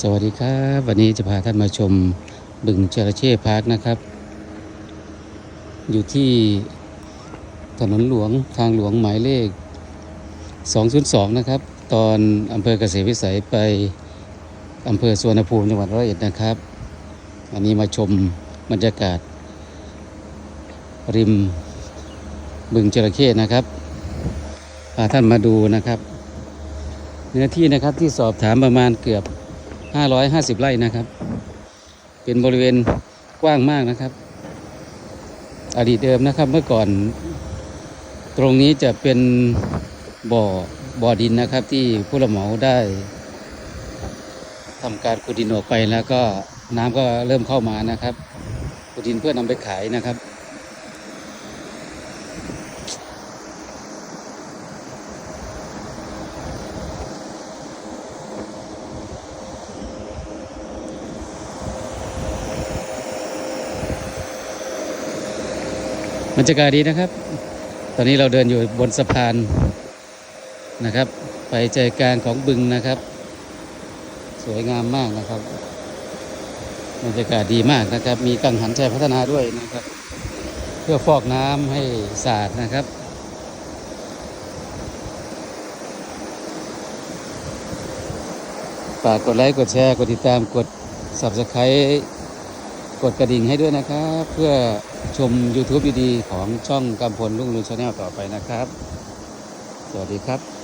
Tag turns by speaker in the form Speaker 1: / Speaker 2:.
Speaker 1: สวัสดีครับ วันนี้จะพาท่านมาชมบึงจระเข้พาร์คนะครับ อยู่ที่ถนนหลวงทางหลวงหมายเลข 202 นะครับ ตอนอำเภอเกษตรวิสัยไปอำเภอสวนภูมิจังหวัดร้อยเอ็ดนะครับ อันนี้มาชมบรรยากาศ ริมบึงจระเข้นะครับพาท่านมาดูนะครับ เนื้อที่นะครับที่สอบถามประมาณเกือบ 550 ไร่นะครับ เป็นบริเวณกว้างมากนะครับ อดีตเดิมนะครับเมื่อก่อน ตรงนี้จะเป็นบ่อบ่อดินนะครับ ที่ผู้รับเหมาได้ทำการขุดดินออกไปแล้วก็น้ำก็เริ่มเข้ามานะครับขุดดินเพื่อนำไปขายนะครับ บรรยากาศดีนะครับ ตอนนี้เราเดินอยู่บนสะพานนะครับ ไปใจกลางของบึงนะครับ สวยงามมากนะครับบรรยากาศดีมากนะครับ มีกังหันใจพัฒนาด้วยนะครับ เพื่อฟอกน้ำให้สะอาดนะครับฝากกดไลค์กดแชร์ กดติดตามกด subscribe กดกระดิ่งให้ด้วยนะครับ เพื่อชม YouTube ดีๆของช่องกำพลลุงลุนชาแนลต่อไปนะครับ สวัสดีครับ